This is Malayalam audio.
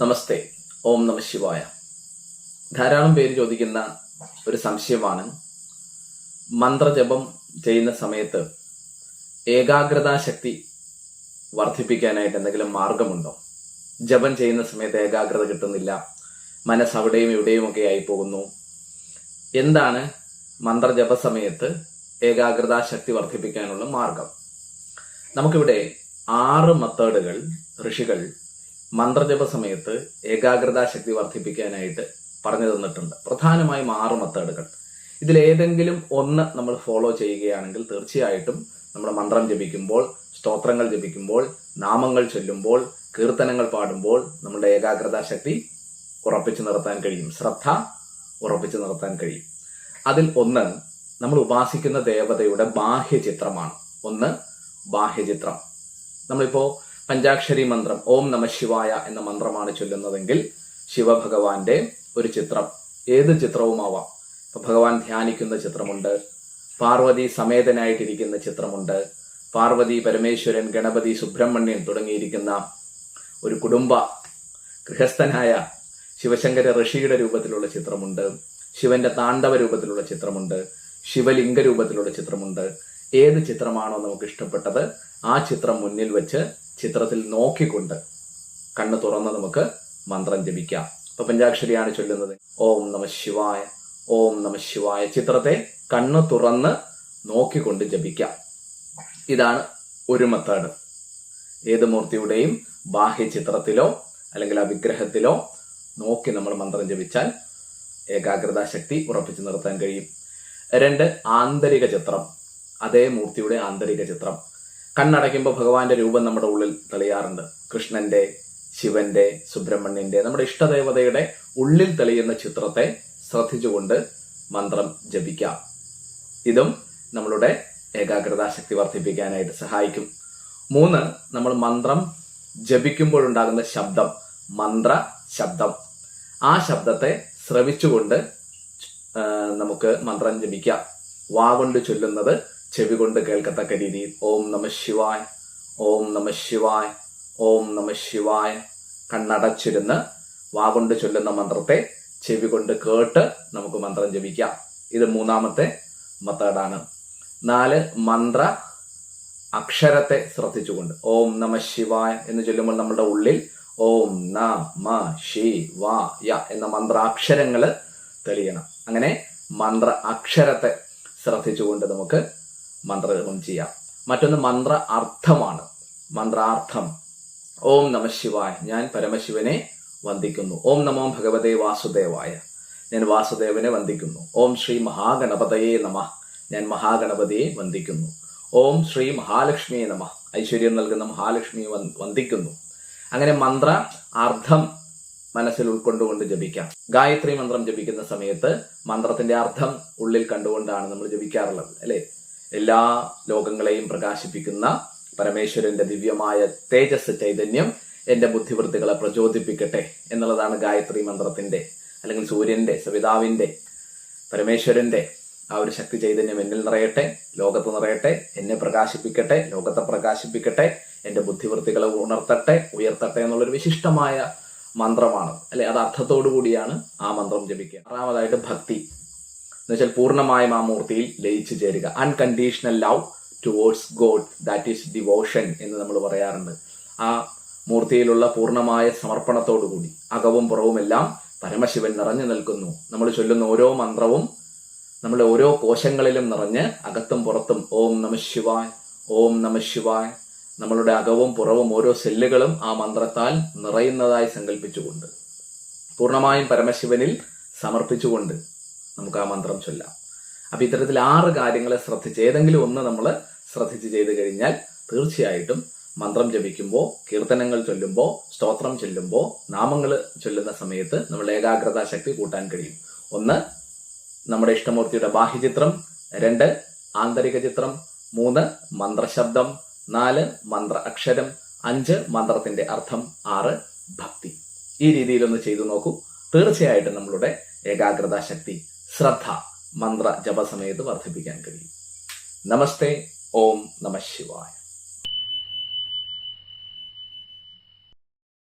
നമസ്തേ ഓം നമ ശിവായ. ധാരാളം പേര് ചോദിക്കുന്ന ഒരു സംശയമാണ്. മന്ത്രജപം ചെയ്യുന്ന സമയത്ത് ഏകാഗ്രതാ ശക്തി വർദ്ധിപ്പിക്കാനായിട്ട് എന്തെങ്കിലും മാർഗമുണ്ടോ? ജപം ചെയ്യുന്ന സമയത്ത് ഏകാഗ്രത കിട്ടുന്നില്ല. മനസ്സ് അവിടെയും ഇവിടെയും ഒക്കെ ആയി പോകുന്നു എന്താണ് മന്ത്രജപ സമയത്ത് ഏകാഗ്രതാ ശക്തി വർദ്ധിപ്പിക്കാനുള്ള മാർഗം? നമുക്കിവിടെ ആറ് മെത്തേഡുകൾ ഋഷികൾ മന്ത്രജപ സമയത്ത് ഏകാഗ്രതാ ശക്തി വർദ്ധിപ്പിക്കാനായിട്ട് പറഞ്ഞു തന്നിട്ടുണ്ട്. പ്രധാനമായും ആറ് മെത്തേഡുകൾ. ഇതിലേതെങ്കിലും ഒന്ന് നമ്മൾ ഫോളോ ചെയ്യുകയാണെങ്കിൽ തീർച്ചയായിട്ടും നമ്മൾ മന്ത്രം ജപിക്കുമ്പോൾ സ്തോത്രങ്ങൾ ജപിക്കുമ്പോൾ നാമങ്ങൾ ചൊല്ലുമ്പോൾ കീർത്തനങ്ങൾ പാടുമ്പോൾ നമ്മുടെ ഏകാഗ്രതാ ശക്തി ഉറപ്പിച്ചു നിർത്താൻ കഴിയും. ശ്രദ്ധ ഉറപ്പിച്ചു നിർത്താൻ കഴിയും. അതിൽ ഒന്ന് നമ്മൾ ഉപാസിക്കുന്ന ദേവതയുടെ ബാഹ്യ ചിത്രമാണ് ഒന്ന് ബാഹ്യചിത്രം. നമ്മളിപ്പോ പഞ്ചാക്ഷരി മന്ത്രം ഓം നമ ശിവായ എന്ന മന്ത്രമാണ് ചൊല്ലുന്നതെങ്കിൽ ശിവഭഗവാന്റെ ഒരു ചിത്രം ഏത് ചിത്രവുമാവാം. ഇപ്പൊ ഭഗവാൻ ധ്യാനിക്കുന്ന ചിത്രമുണ്ട് പാർവതി സമേതനായിട്ടിരിക്കുന്ന ചിത്രമുണ്ട് പാർവതി പരമേശ്വരൻ ഗണപതി സുബ്രഹ്മണ്യൻ തുടങ്ങിയിരിക്കുന്ന ഒരു കുടുംബ ഗൃഹസ്ഥനായ ശിവശങ്കര ഋഷിയുടെ രൂപത്തിലുള്ള ചിത്രമുണ്ട് ശിവന്റെ താണ്ഡവ രൂപത്തിലുള്ള ചിത്രമുണ്ട് ശിവലിംഗ രൂപത്തിലുള്ള ചിത്രമുണ്ട്. ഏത് ചിത്രമാണോ നമുക്ക് ഇഷ്ടപ്പെട്ടത് ആ ചിത്രം മുന്നിൽ വെച്ച് ചിത്രത്തിൽ നോക്കിക്കൊണ്ട് കണ്ണ് തുറന്ന് നമുക്ക് മന്ത്രം ജപിക്കാം. ഇപ്പൊ പഞ്ചാക്ഷരിയാണ് ചൊല്ലുന്നത്. ഓം നമ ശിവായ ഓം നമ ശിവായ ചിത്രത്തെ കണ്ണ് തുറന്ന് നോക്കിക്കൊണ്ട് ജപിക്കാം. ഇതാണ് ഒരു മെത്തേഡ്. ഏത് മൂർത്തിയുടെയും ബാഹ്യ ചിത്രത്തിലോ അല്ലെങ്കിൽ ആ വിഗ്രഹത്തിലോ നോക്കി നമ്മൾ മന്ത്രം ജപിച്ചാൽ ഏകാഗ്രത ശക്തി ഉറപ്പിച്ചു നിർത്താൻ കഴിയും. രണ്ട് ആന്തരിക ചിത്രം. അതേ മൂർത്തിയുടെ ആന്തരിക ചിത്രം. കണ്ണടയ്ക്കുമ്പോൾ ഭഗവാന്റെ രൂപം നമ്മുടെ ഉള്ളിൽ തെളിയാറുണ്ട്. കൃഷ്ണന്റെ ശിവന്റെ സുബ്രഹ്മണ്യന്റെ നമ്മുടെ ഇഷ്ടദേവതയുടെ ഉള്ളിൽ തെളിയുന്ന ചിത്രത്തെ ശ്രദ്ധിച്ചുകൊണ്ട് മന്ത്രം ജപിക്കാം. ഇതും നമ്മളുടെ ഏകാഗ്രതാ ശക്തി വർദ്ധിപ്പിക്കാനായിട്ട് സഹായിക്കും. മൂന്ന് നമ്മൾ മന്ത്രം ജപിക്കുമ്പോഴുണ്ടാകുന്ന ശബ്ദം മന്ത്ര ശബ്ദം. ആ ശബ്ദത്തെ ശ്രവിച്ചുകൊണ്ട് നമുക്ക് മന്ത്രം ജപിക്കാം. വാ കൊണ്ട് ചൊല്ലുന്നത് ചെവി കൊണ്ട് കേൾക്കത്തക്ക രീതിയിൽ ഓം നമ ശിവായ് ഓം നമ ശിവായ് ഓം നമ ശിവായ കണ്ണടച്ചിരുന്ന് വാ കൊണ്ട് ചൊല്ലുന്ന മന്ത്രത്തെ ചെവി കൊണ്ട് കേട്ട് നമുക്ക് മന്ത്രം ജപിക്കാം. ഇത് മൂന്നാമത്തെ മെത്തേഡാണ്. നാല് മന്ത്ര അക്ഷരത്തെ ശ്രദ്ധിച്ചുകൊണ്ട് ഓം നമ ശിവായ എന്ന് ചൊല്ലുമ്പോൾ നമ്മുടെ ഉള്ളിൽ ഓം ന മ ശി വ യ എന്ന മന്ത്രാക്ഷരങ്ങൾ തെളിയണം. അങ്ങനെ മന്ത്ര അക്ഷരത്തെ ശ്രദ്ധിച്ചുകൊണ്ട് നമുക്ക് മന്ത്രജപം ചെയ്യാം. മറ്റൊന്ന് മന്ത്ര അർത്ഥമാണ്. മന്ത്രാർത്ഥം ഓം നമ ശിവായ. ഞാൻ പരമശിവനെ വന്ദിക്കുന്നു. ഓം നമോ ഭഗവതേ വാസുദേവായ. ഞാൻ വാസുദേവനെ വന്ദിക്കുന്നു. ഓം ശ്രീ മഹാഗണപതയെ നമ. ഞാൻ മഹാഗണപതിയെ വന്ദിക്കുന്നു. ഓം ശ്രീ മഹാലക്ഷ്മിയെ നമ. ഐശ്വര്യം നൽകുന്ന മഹാലക്ഷ്മിയെ വന്ദിക്കുന്നു. അങ്ങനെ മന്ത്ര അർത്ഥം മനസ്സിൽ ഉൾക്കൊണ്ടുകൊണ്ട് ജപിക്കാം. ഗായത്രി മന്ത്രം ജപിക്കുന്ന സമയത്ത് മന്ത്രത്തിന്റെ അർത്ഥം ഉള്ളിൽ കണ്ടുകൊണ്ടാണ് നമ്മൾ ജപിക്കാറുള്ളത് അല്ലെ? എല്ലാ ലോകങ്ങളെയും പ്രകാശിപ്പിക്കുന്ന പരമേശ്വരന്റെ ദിവ്യമായ തേജസ് ചൈതന്യം എന്റെ ബുദ്ധിവൃത്തികളെ പ്രചോദിപ്പിക്കട്ടെ എന്നുള്ളതാണ് ഗായത്രി മന്ത്രത്തിന്റെ അല്ലെങ്കിൽ സൂര്യന്റെ സവിതാവിന്റെ പരമേശ്വരന്റെ ആ ഒരു ശക്തി ചൈതന്യം എന്നിൽ നിറയട്ടെ ലോകത്ത് നിറയട്ടെ എന്നെ പ്രകാശിപ്പിക്കട്ടെ ലോകത്തെ പ്രകാശിപ്പിക്കട്ടെ എന്റെ ബുദ്ധിവൃത്തികളെ ഉണർത്തട്ടെ ഉയർത്തട്ടെ എന്നുള്ളൊരു വിശിഷ്ടമായ മന്ത്രമാണ്. അല്ലെ അത് അർത്ഥത്തോടു കൂടിയാണ് ആ മന്ത്രം ജപിക്കുക. ആറാമതായിട്ട് ഭക്തി. എന്ന് വെച്ചാൽ പൂർണമായും ആ മൂർത്തിയിൽ ലയിച്ചു ചേരുക. Unconditional love towards God that is devotion എന്ന് നമ്മൾ പറയാറുണ്ട്. ആ മൂർത്തിയിലുള്ള പൂർണമായ സമർപ്പണത്തോടുകൂടി അകവും പുറവുമെല്ലാം പരമശിവൻ നിറഞ്ഞു നിൽക്കുന്നു. നമ്മൾ ചൊല്ലുന്ന ഓരോ മന്ത്രവും നമ്മുടെ ഓരോ കോശങ്ങളിലും നിറഞ്ഞ് അകത്തും പുറത്തും ഓം നമ ശിവായ് ഓം നമ ശിവായ് നമ്മളുടെ അകവും പുറവും ഓരോ സെല്ലുകളും ആ മന്ത്രത്താൽ നിറയുന്നതായി സങ്കല്പിച്ചുകൊണ്ട് പൂർണമായും പരമശിവനിൽ സമർപ്പിച്ചുകൊണ്ട് നമുക്ക് ആ മന്ത്രം ചൊല്ലാം. അപ്പൊ ഇത്തരത്തിൽ ആറ് കാര്യങ്ങളെ ശ്രദ്ധിച്ച് ഏതെങ്കിലും ഒന്ന് നമ്മൾ ശ്രദ്ധിച്ച് ചെയ്തു കഴിഞ്ഞാൽ തീർച്ചയായിട്ടും മന്ത്രം ജപിക്കുമ്പോൾ കീർത്തനങ്ങൾ ചൊല്ലുമ്പോൾ സ്തോത്രം ചൊല്ലുമ്പോൾ നാമങ്ങൾ ചൊല്ലുന്ന സമയത്ത് നമ്മൾ ഏകാഗ്രത ശക്തി കൂട്ടാൻ കഴിയും. ഒന്ന് നമ്മുടെ ഇഷ്ടമൂർത്തിയുടെ ബാഹ്യചിത്രം. രണ്ട് ആന്തരിക ചിത്രം. മൂന്ന് മന്ത്രശബ്ദം. നാല് മന്ത്ര അക്ഷരം. അഞ്ച് മന്ത്രത്തിന്റെ അർത്ഥം. ആറ് ഭക്തി. ഈ രീതിയിലൊന്ന് ചെയ്തു നോക്കൂ. തീർച്ചയായിട്ടും നമ്മളുടെ ഏകാഗ്രത ശക്തി ശ്രദ്ധ മന്ത്ര ജപ സമയത്ത് വർദ്ധിപ്പിക്കാൻ കഴിയും. നമസ്തേ ഓം നമ ശിവായ.